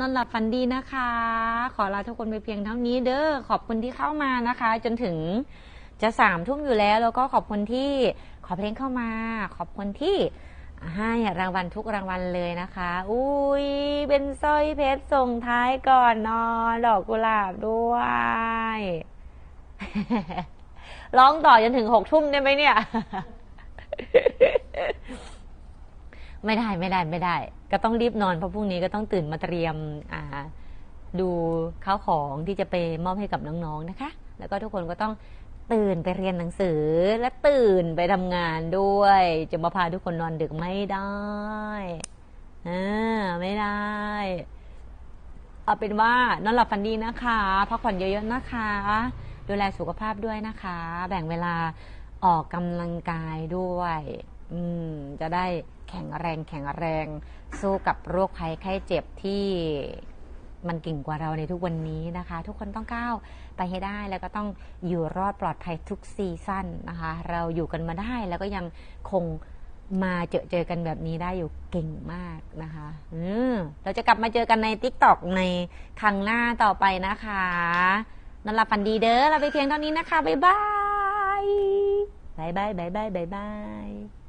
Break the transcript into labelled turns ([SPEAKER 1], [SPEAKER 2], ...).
[SPEAKER 1] นอนหลับฝันดีนะคะ ขอลาทุกคนไปเพียงเท่านี้เด้อขอบคุณที่เข้ามานะคะ จนถึงจะสามทุ่มอยู่แล้ว แล้วก็ขอบคุณที่ขอเพลงเข้ามา ขอบคุณที่ให้รางวัลทุกรางวัลเลยนะคะ อุ้ยเป็นสร้อยเพชรส่งท้ายก่อนนอนดอกกุหลาบด้วย ร้องต่อจนถึงหกทุ่มได้ไหมเนี่ย ไม่ได้ไม่ได้ไม่ได้ ก็ต้องรีบนอนเพราะพรุ่งนี้ก็ต้องตื่นมาเตรียมอ่าดูข้าวของที่จะไปมอบให้กับน้องๆนะคะ แล้วก็ทุกคนก็ต้องตื่นไปเรียนหนังสือและตื่นไปทำงานด้วย จะมาพาทุกคนนอนดึกไม่ได้อ่าไม่ได้เอาเป็นว่านอนหลับฝันดีนะคะพักผ่อนเยอะๆนะคะ ดูแลสุขภาพด้วยนะคะ แบ่งเวลาออกกำลังกายด้วย อืมจะได้แข็งแรงแข็งแรงสู้กับโรคภัยไข้เจ็บที่มันเก่งกว่าเราในทุกวันนี้นะคะ ทุกคนต้องก้าวไปให้ได้แล้วก็ต้องอยู่รอดปลอดภัยทุกซีซั่นนะคะ เราอยู่กันมาได้แล้วก็ยังคงมาเจอเจอกันแบบนี้ได้อยู่เก่งมากนะคะอืมเราจะกลับมาเจอกันใน t ิ k t o k ในครั้งหน้าต่อไปนะคะนอนหลับฝันดีเด้อเราไปเพียงเท่านี้นะคะ บ๊ายบาย บายบายบายบายบายบาย